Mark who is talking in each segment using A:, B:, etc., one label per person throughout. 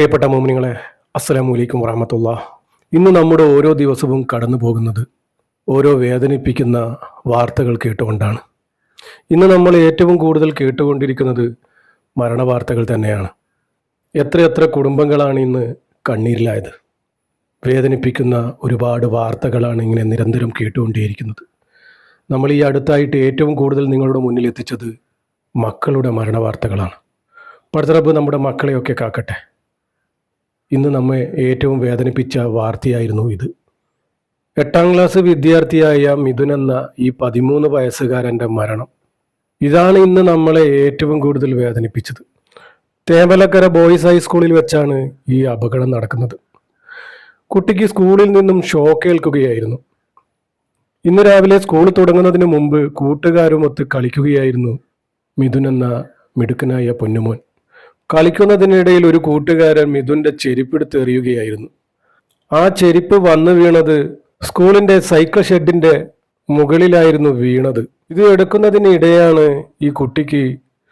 A: പ്രിയപ്പെട്ട മോമിനിങ്ങളെ അസ്സലാമലൈക്കും വറഹമത്തുള്ള. ഇന്ന് നമ്മുടെ ഓരോ ദിവസവും കടന്നു പോകുന്നത് ഓരോ വേദനിപ്പിക്കുന്ന വാർത്തകൾ കേട്ടുകൊണ്ടാണ്. ഇന്ന് നമ്മൾ ഏറ്റവും കൂടുതൽ കേട്ടുകൊണ്ടിരിക്കുന്നത് മരണവാർത്തകൾ തന്നെയാണ്. എത്രയെത്ര കുടുംബങ്ങളാണ് ഇന്ന് കണ്ണീരിലായത്. വേദനിപ്പിക്കുന്ന ഒരുപാട് വാർത്തകളാണ് ഇങ്ങനെ നിരന്തരം കേട്ടുകൊണ്ടേയിരിക്കുന്നത്. നമ്മൾ ഈ അടുത്തായിട്ട് ഏറ്റവും കൂടുതൽ നിങ്ങളുടെ മുന്നിൽ എത്തിച്ചത് മക്കളുടെ മരണവാർത്തകളാണ്. പടുത്തറബ് നമ്മുടെ മക്കളെയൊക്കെ കാക്കട്ടെ. ഇന്ന് നമ്മെ ഏറ്റവും വേദനിപ്പിച്ച വാർത്തയായിരുന്നു ഇത്. എട്ടാം ക്ലാസ് വിദ്യാർത്ഥിയായ മിഥുൻ എന്ന ഈ പതിമൂന്ന് വയസ്സുകാരന്റെ മരണം. ഇതാണ് ഇന്ന് നമ്മളെ ഏറ്റവും കൂടുതൽ വേദനിപ്പിച്ചത്. തേവലക്കര ബോയ്സ് ഹൈസ്കൂളിൽ വെച്ചാണ് ഈ അപകടം നടക്കുന്നത്. കുട്ടിക്ക് സ്കൂളിൽ നിന്നും ഷോക്ക് ഏൽക്കുകയായിരുന്നു. ഇന്ന് രാവിലെ സ്കൂൾ തുടങ്ങുന്നതിന് മുമ്പ് കൂട്ടുകാരുമൊത്ത് കളിക്കുകയായിരുന്നു മിഥുൻ എന്ന മിടുക്കനായ പൊന്നുമോൻ. കളിക്കുന്നതിനിടയിൽ ഒരു കൂട്ടുകാരൻ മിഥുന്റെ ചെരുപ്പെടുത്ത് എറിയുകയായിരുന്നു. ആ ചെരിപ്പ് വന്നു വീണത് സ്കൂളിന്റെ സൈക്കിൾ ഷെഡിന്റെ മുകളിലായിരുന്നു വീണത്. ഇത് എടുക്കുന്നതിനിടെയാണ് ഈ കുട്ടിക്ക്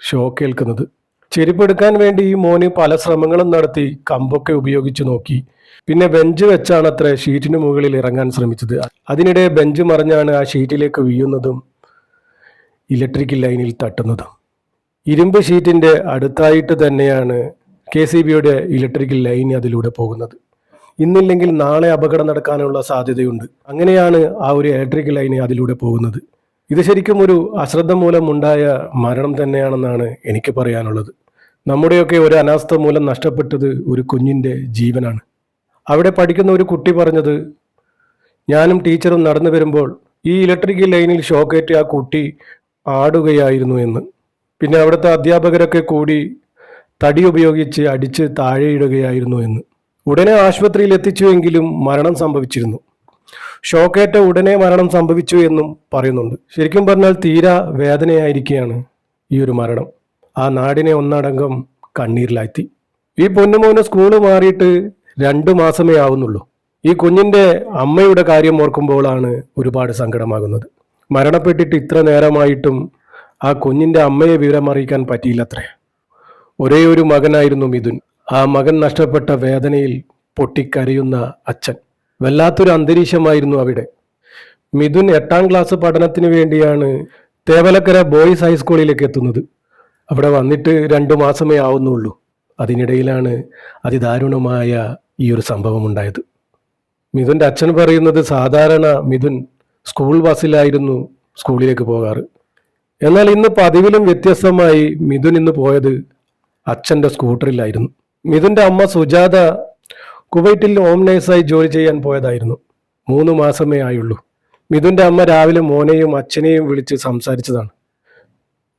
A: ഷോക്ക് ഏൽക്കുന്നത്. ചെരുപ്പ് എടുക്കാൻ വേണ്ടി ഈ മോന് പല ശ്രമങ്ങളും നടത്തി കമ്പൊക്കെ ഉപയോഗിച്ച് നോക്കി. പിന്നെ ബെഞ്ച് വെച്ചാണ് അത്ര ഷീറ്റിന് മുകളിൽ ഇറങ്ങാൻ ശ്രമിച്ചത്. അതിനിടെ ബെഞ്ച് മറിഞ്ഞാണ് ആ ഷീറ്റിലേക്ക് വീഴുന്നതും ഇലക്ട്രിക്കൽ ലൈനിൽ തട്ടുന്നതും. ഇരുമ്പ് ഷീറ്റിന്റെ അടുത്തായിട്ട് തന്നെയാണ് കെ സി ബിയുടെ ഇലക്ട്രിക്കൽ ലൈൻ അതിലൂടെ പോകുന്നത്. ഇന്നില്ലെങ്കിൽ നാളെ അപകടം നടക്കാനുള്ള സാധ്യതയുണ്ട്. അങ്ങനെയാണ് ആ ഒരു ഇലക്ട്രിക്കൽ ലൈൻ അതിലൂടെ പോകുന്നത്. ഇത് ശരിക്കും ഒരു അശ്രദ്ധ മൂലം ഉണ്ടായ മരണം തന്നെയാണെന്നാണ് എനിക്ക് പറയാനുള്ളത്. നമ്മുടെയൊക്കെ ഒരു അനാസ്ഥ മൂലം നഷ്ടപ്പെട്ടത് ഒരു കുഞ്ഞിന്റെ ജീവനാണ്. അവിടെ പഠിക്കുന്ന ഒരു കുട്ടി പറഞ്ഞത് ഞാനും ടീച്ചറും നടന്നു വരുമ്പോൾ ഈ ഇലക്ട്രിക്കൽ ലൈനിൽ ഷോക്കേറ്റ് ആ കുട്ടി ആടുകയായിരുന്നു എന്ന്. പിന്നെ അവിടുത്തെ അധ്യാപകരൊക്കെ കൂടി തടി ഉപയോഗിച്ച് അടിച്ച് താഴെയിടുകയായിരുന്നു എന്ന്. ഉടനെ ആശുപത്രിയിൽ എത്തിച്ചുവെങ്കിലും മരണം സംഭവിച്ചിരുന്നു. ഷോക്കേറ്റ ഉടനെ മരണം സംഭവിച്ചു എന്നും പറയുന്നുണ്ട്. ശരിക്കും പറഞ്ഞാൽ തീരാ വേദനയായിരിക്കുകയാണ് ഈ ഒരു മരണം. ആ നാടിനെ ഒന്നടങ്കം കണ്ണീരിലാഴ്ത്തി. ഈ പൊന്നുമോന് സ്കൂൾ മാറിയിട്ട് രണ്ടു മാസമേ ആവുന്നുള്ളൂ. ഈ കുഞ്ഞിന്റെ അമ്മയുടെ കാര്യം ഓർക്കുമ്പോഴാണ് ഒരുപാട് സങ്കടമാകുന്നത്. മരണപ്പെട്ടിട്ട് ഇത്ര നേരമായിട്ടും ആ കുഞ്ഞിന്റെ അമ്മയെ വിവരം അറിയിക്കാൻ പറ്റിയില്ലത്രേ. ഒരേ ഒരു മകനായിരുന്നു മിഥുൻ. ആ മകൻ നഷ്ടപ്പെട്ട വേദനയിൽ പൊട്ടിക്കരയുന്ന അച്ഛൻ. വല്ലാത്തൊരു അന്തരീക്ഷമായിരുന്നു അവിടെ. മിഥുൻ എട്ടാം ക്ലാസ് പഠനത്തിന് വേണ്ടിയാണ് തേവലക്കര ബോയ്സ് ഹൈസ്കൂളിലേക്ക് എത്തുന്നത്. അവിടെ വന്നിട്ട് രണ്ടു മാസമേ ആവുന്നുള്ളൂ. അതിനിടയിലാണ് അതിദാരുണമായ ഈ ഒരു സംഭവം ഉണ്ടായത് മിഥുന്റെ അച്ഛൻ പറയുന്നത് സാധാരണ മിഥുൻ സ്കൂൾ ബസ്സിലായിരുന്നു സ്കൂളിലേക്ക് പോകാറ്. എന്നാൽ ഇന്ന് പതിവിലും വ്യത്യസ്തമായി മിഥുൻ ഇന്ന് പോയത് അച്ഛന്റെ സ്കൂട്ടറിലായിരുന്നു. മിഥുന്റെ അമ്മ സുജാത കുവൈറ്റിൽ ഹോം നേഴ്സായി ജോലി ചെയ്യാൻ പോയതായിരുന്നു. മൂന്ന് മാസമേ ആയുള്ളൂ. മിഥുന്റെ അമ്മ രാവിലെ മോനെയും അച്ഛനെയും വിളിച്ച് സംസാരിച്ചതാണ്.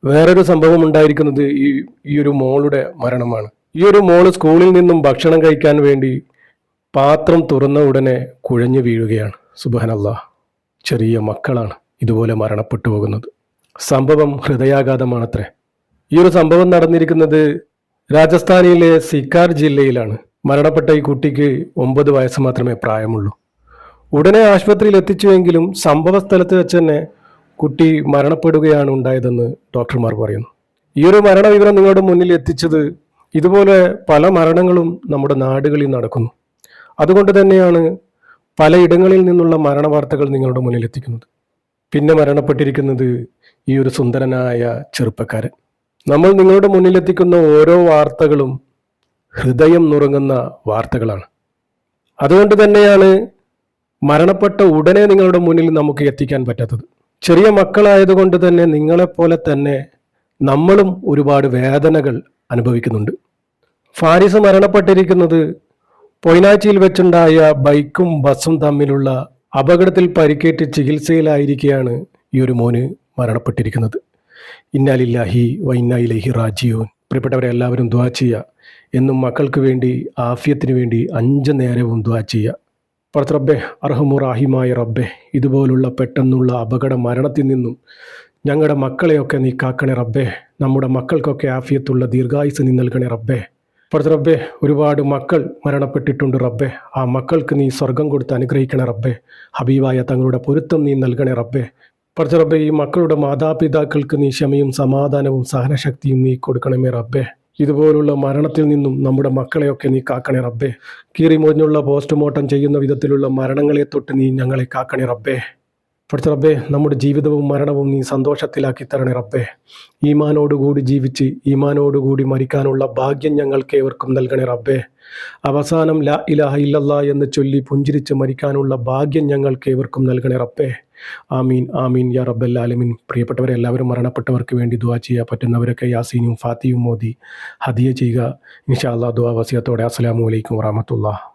A: വേറൊരു സംഭവം ഉണ്ടായിരിക്കുന്നത് ഈ ഈ ഒരു മോളുടെ മരണമാണ്. ഈ ഒരു മോൾ സ്കൂളിൽ നിന്നും ഭക്ഷണം കഴിക്കാൻ വേണ്ടി പാത്രം തുറന്ന ഉടനെ കുഴഞ്ഞു വീഴുകയാണ്. സുബഹനല്ല ചെറിയ മക്കളാണ് ഇതുപോലെ മരണപ്പെട്ടു പോകുന്നത്. സംഭവം ഹൃദയാഘാതമാണത്രേ. ഈ ഒരു സംഭവം നടന്നിരിക്കുന്നത് രാജസ്ഥാനിലെ സിക്കാർ ജില്ലയിലാണ്. മരണപ്പെട്ട ഈ കുട്ടിക്ക് ഒമ്പത് വയസ്സ് മാത്രമേ പ്രായമുള്ളൂ. ഉടനെ ആശുപത്രിയിൽ എത്തിച്ചുവെങ്കിലും സംഭവ സ്ഥലത്ത് വെച്ച് തന്നെ കുട്ടി മരണപ്പെടുകയാണ് ഉണ്ടായതെന്ന് ഡോക്ടർമാർ പറയുന്നു. ഈ ഒരു മരണവിവരം നിങ്ങളുടെ മുന്നിൽ എത്തിച്ചത് ഇതുപോലെ പല മരണങ്ങളും നമ്മുടെ നാടുകളിൽ നടക്കുന്നു. അതുകൊണ്ട് തന്നെയാണ് പലയിടങ്ങളിൽ നിന്നുള്ള മരണ വാർത്തകൾ നിങ്ങളുടെ മുന്നിൽ എത്തിക്കുന്നത്. പിന്നെ മരണപ്പെട്ടിരിക്കുന്നത് ഈ ഒരു സുന്ദരനായ ചെറുപ്പക്കാരൻ. നമ്മൾ നിങ്ങളുടെ മുന്നിലെത്തിക്കുന്ന ഓരോ വാർത്തകളും ഹൃദയം നുറങ്ങുന്ന വാർത്തകളാണ്. അതുകൊണ്ട് തന്നെയാണ് മരണപ്പെട്ട ഉടനെ നിങ്ങളുടെ മുന്നിൽ നമുക്ക് എത്തിക്കാൻ പറ്റാത്തത്. ചെറിയ മക്കളായതുകൊണ്ട് തന്നെ നിങ്ങളെപ്പോലെ തന്നെ നമ്മളും ഒരുപാട് വേദനകൾ അനുഭവിക്കുന്നുണ്ട്. ഫാരിസ് മരണപ്പെട്ടിരിക്കുന്നത് പൊയ്നാച്ചിയിൽ വെച്ചുണ്ടായ ബൈക്കും ബസ്സും തമ്മിലുള്ള അപകടത്തിൽ പരിക്കേറ്റ് ചികിത്സയിലായിരിക്കെയാണ് ഈ ഒരു മോന് മരണപ്പെട്ടിരിക്കുന്നത്. ഇന്നാലില്ലാഹി വൈന്നായിലഹി റാജിയോൻ പ്രിയപ്പെട്ടവരെ എല്ലാവരും ദ്വാ ചെയ്യുക എന്നും മക്കൾക്ക് വേണ്ടി ആഫിയത്തിന് വേണ്ടി അഞ്ച് നേരവും ദ്വാ ചെയ്യുക പുറത്ത് റബ്ബെ അർഹമുറാഹിമായ റബ്ബെ ഇതുപോലുള്ള പെട്ടെന്നുള്ള അപകട മരണത്തിൽ നിന്നും ഞങ്ങളുടെ മക്കളെയൊക്കെ നീ കാക്കണേ റബ്ബെ. നമ്മുടെ മക്കൾക്കൊക്കെ ആഫിയത്തുള്ള ദീർഘായുസ് നീ നൽകണേ റബ്ബെ. പുറത്ത് റബ്ബെ ഒരുപാട് മക്കൾ മരണപ്പെട്ടിട്ടുണ്ട് റബ്ബെ. ആ മക്കൾക്ക് നീ സ്വർഗം കൊടുത്ത് അനുഗ്രഹിക്കണേ റബ്ബെ. ഹബീബായ തങ്ങളുടെ പൊരുത്തം നീ നൽകണേ റബ്ബെ. പുറത്ത് റബ്ബെ ഈ മക്കളുടെ മാതാപിതാക്കൾക്ക് നീ ക്ഷമയും സമാധാനവും സഹനശക്തിയും നീ കൊടുക്കണമേ റബ്ബെ. ഇതുപോലുള്ള മരണത്തിൽ നിന്നും നമ്മുടെ മക്കളെയൊക്കെ നീ കാക്കണേ റബ്ബേ. കീറിമൊഞ്ഞുള്ള പോസ്റ്റ്മോർട്ടം ചെയ്യുന്ന വിധത്തിലുള്ള മരണങ്ങളെ തൊട്ട് നീ ഞങ്ങളെ കാക്കണേ റബ്ബേ. പഠിച്ച റബ്ബേ നമ്മുടെ ജീവിതവും മരണവും നീ സന്തോഷത്തിലാക്കി തരണേ റബ്ബേ. ഈമാനോടുകൂടി ജീവിച്ച് ഈമാനോടുകൂടി മരിക്കാനുള്ള ഭാഗ്യം ഞങ്ങൾക്ക് ഏവർക്കും നൽകണേ റബ്ബേ. അവസാനം ലാ ഇലാഹ ഇല്ലല്ല എന്ന് ചൊല്ലി പുഞ്ചിരിച്ച് മരിക്കാനുള്ള ഭാഗ്യം ഞങ്ങൾക്ക് ഏവർക്കും നൽകണേ റബ്ബേ. ആമീൻ ആമീൻ യാ റബ്ബൽ ആലമീൻ. പ്രിയപ്പെട്ടവരെ എല്ലാവരും മരണപ്പെട്ടവർക്ക് വേണ്ടി ദുവാ ചെയ്യുക പറ്റുന്നവരൊക്കെ യാസീനും ഫാത്തിയും മോദി ഹദിയ ചെയ്യുക. ഇൻഷാ അല്ലാ ദുവാ വസിയത്തോടെ. അസ്സലാമു അലൈക്കും വറഹമത്തുള്ള